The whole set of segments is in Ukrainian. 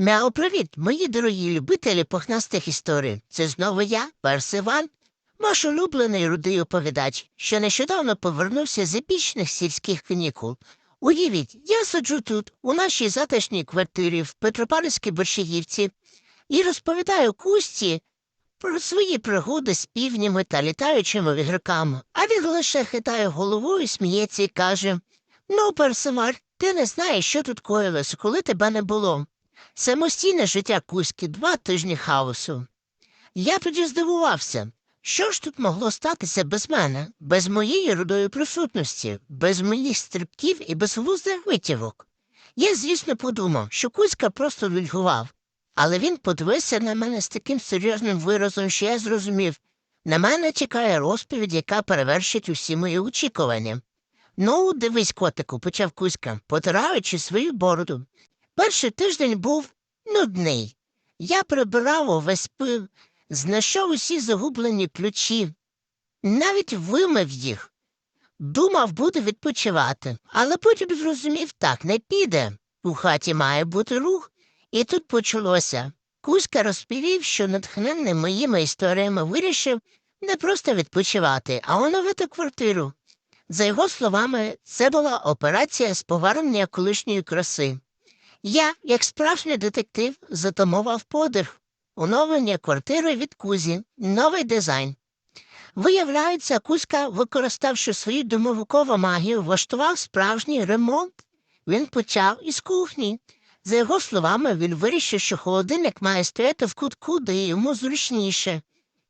Мяу, привіт, мої дорогі любителі пухнастих історій. Це знову я, Перс Іван, ваш улюблений рудий оповідач, що нещодавно повернувся з епічних сільських канікул. Уявіть, я сиджу тут, у нашій затишній квартирі в Петропавлівській Борщагівці, і розповідаю кусті про свої пригоди з півнями та літаючими віграками, а він лише хитає головою, сміється і каже Ну, Персиваль, ти не знаєш, що тут коїлося, коли тебе не було. Самостійне життя Кузьки два тижні хаосу. Я тоді здивувався, що ж тут могло статися без мене, без моєї рудої присутності, без моїх стрибків і безглуздих витівок. Я, звісно, подумав, що Кузька просто нудьгував, але він подивився на мене з таким серйозним виразом, що я зрозумів на мене чекає розповідь, яка перевершить усі мої очікування. Ну, дивись, котику, почав Кузька, потираючи свою бороду. Перший тиждень був нудний. Я прибирав увесь пил, знайшов усі загублені ключі, навіть вимив їх. Думав, буду відпочивати, але потім зрозумів так, не піде. У хаті має бути рух, і тут почалося. Кузька розповів, що натхнений моїми історіями вирішив не просто відпочивати, а оновити квартиру. За його словами, це була операція з повернення колишньої краси. Я, як справжній детектив, затамував подих, оновлення квартири від Кузі, новий дизайн. Виявляється, Кузька, використавши свою домовикову магію, влаштував справжній ремонт. Він почав із кухні. За його словами, він вирішив, що холодильник має стояти в кутку, де йому зручніше,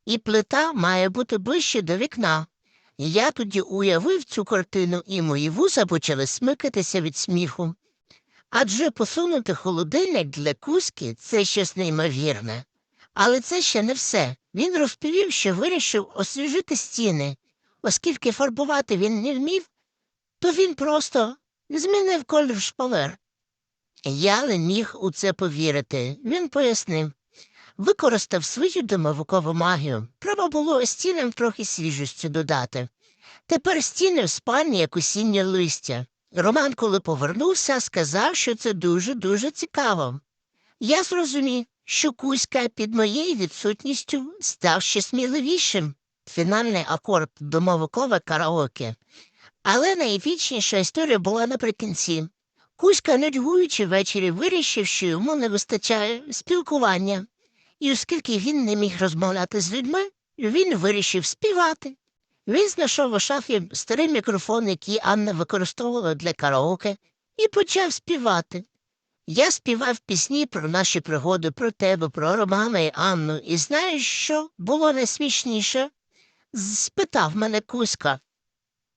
і плита має бути ближче до вікна. Я тоді уявив цю картину, і мої вуса почали смикатися від сміху. Адже посунути холодильник для кузьки це щось неймовірне. Але це ще не все. Він розповів, що вирішив освіжити стіни, оскільки фарбувати він не вмів, то він просто змінив колір шпалер. Я не міг у це повірити. Він пояснив. Використав свою домовикову магію. Треба було стінам трохи свіжості додати. Тепер стіни в спальні, як осіннє листя. Роман, коли повернувся, сказав, що це дуже-дуже цікаво. Я зрозумів, що Кузька під моєю відсутністю став ще сміливішим. Фінальний акорд домовикове караоке. Але найвічніша історія була наприкінці. Кузька, нудьгуючи ввечері, вирішив, що йому не вистачає спілкування. І оскільки він не міг розмовляти з людьми, він вирішив співати. Він знайшов у шафі старий мікрофон, який Анна використовувала для караоке, і почав співати. Я співав пісні про наші пригоди, про тебе, про Романа і Анну, і знаєш, що було найсмішніше? спитав мене Кузька,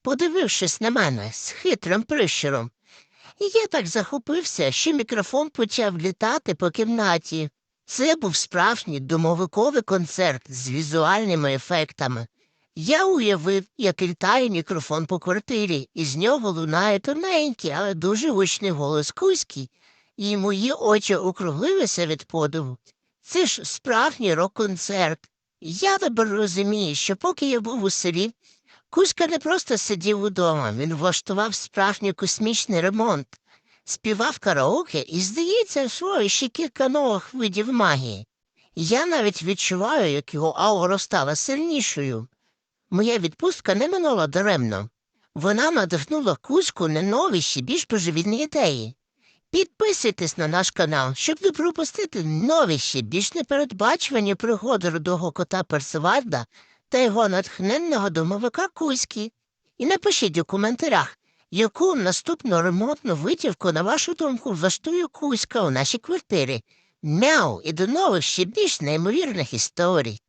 подивившись на мене з хитрим прищуром. І я так захопився, що мікрофон почав літати по кімнаті. Це був справжній домовиковий концерт з візуальними ефектами. Я уявив, як літає мікрофон по квартирі, і з нього лунає тоненький, але дуже гучний голос Кузьки, і мої очі округлилися від подиву. Це ж справжній рок-концерт. Я тепер розумію, що поки я був у селі, Кузька не просто сидів удома, він влаштував справжній космічний ремонт, співав караоке і, здається, освоїв ще кілька нових видів магії. Я навіть відчуваю, як його аура стала сильнішою. Моя відпустка не минула даремно. Вона надихнула Кузьку на нові ще більш божевільні ідеї. Підписуйтесь на наш канал, щоб не пропустити нові ще більш непередбачувані пригоди рудого кота Персивальда та його натхненного домовика Кузьки. І напишіть у коментарях, яку наступну ремонтну витівку, на вашу думку, влаштує Кузька у нашій квартирі. Мяу і до нових ще більш неймовірних історій.